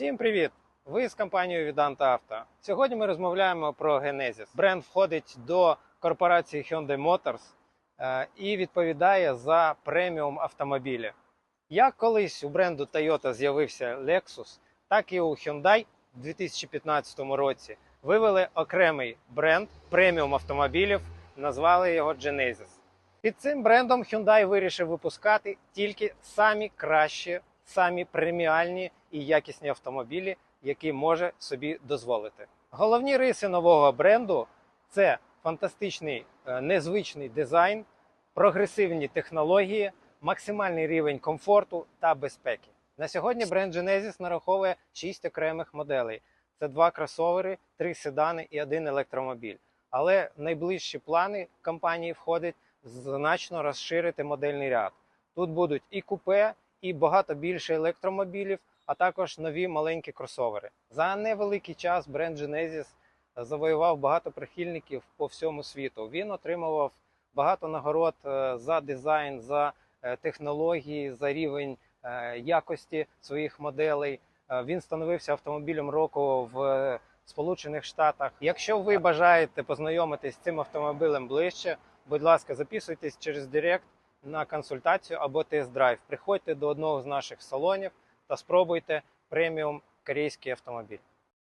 Всім привіт! Ви з компанією Vidanta Auto. Сьогодні ми розмовляємо про Genesis. Бренд входить до корпорації Hyundai Motors е, і відповідає за преміум автомобілі. Як колись у бренду Toyota з'явився Lexus, так і у Hyundai у 2015 році вивели окремий бренд преміум автомобілів, назвали його Genesis. Під цим брендом Hyundai вирішив випускати тільки самі кращі, самі преміальні і якісні автомобілі, які може собі дозволити. Головні риси нового бренду це фантастичний е, незвичний дизайн, прогресивні технології, максимальний рівень комфорту та безпеки. На сьогодні бренд Genesis нараховує 6 окремих моделей. Це два кросовери, три седани і один електромобіль. Але найближчі плани компанії входить значно розширити модельний ряд. Тут будуть і купе, і багато більше електромобілів, а також нові маленькі кросовери. За невеликий час бренд Genesis завоював багато прихильників по всьому світу. Він отримував багато нагород е, за дизайн, за е, технології, за рівень е, якості своїх моделей. Е, Він становився автомобілем року в е, Сполучених Штатах. Якщо ви бажаєте познайомитись з цим автомобілем ближче, будь ласка, записуйтесь через Директ на консультацію або тест-драйв. Приходьте до одного з наших салонів та спробуйте преміум корейський автомобіль.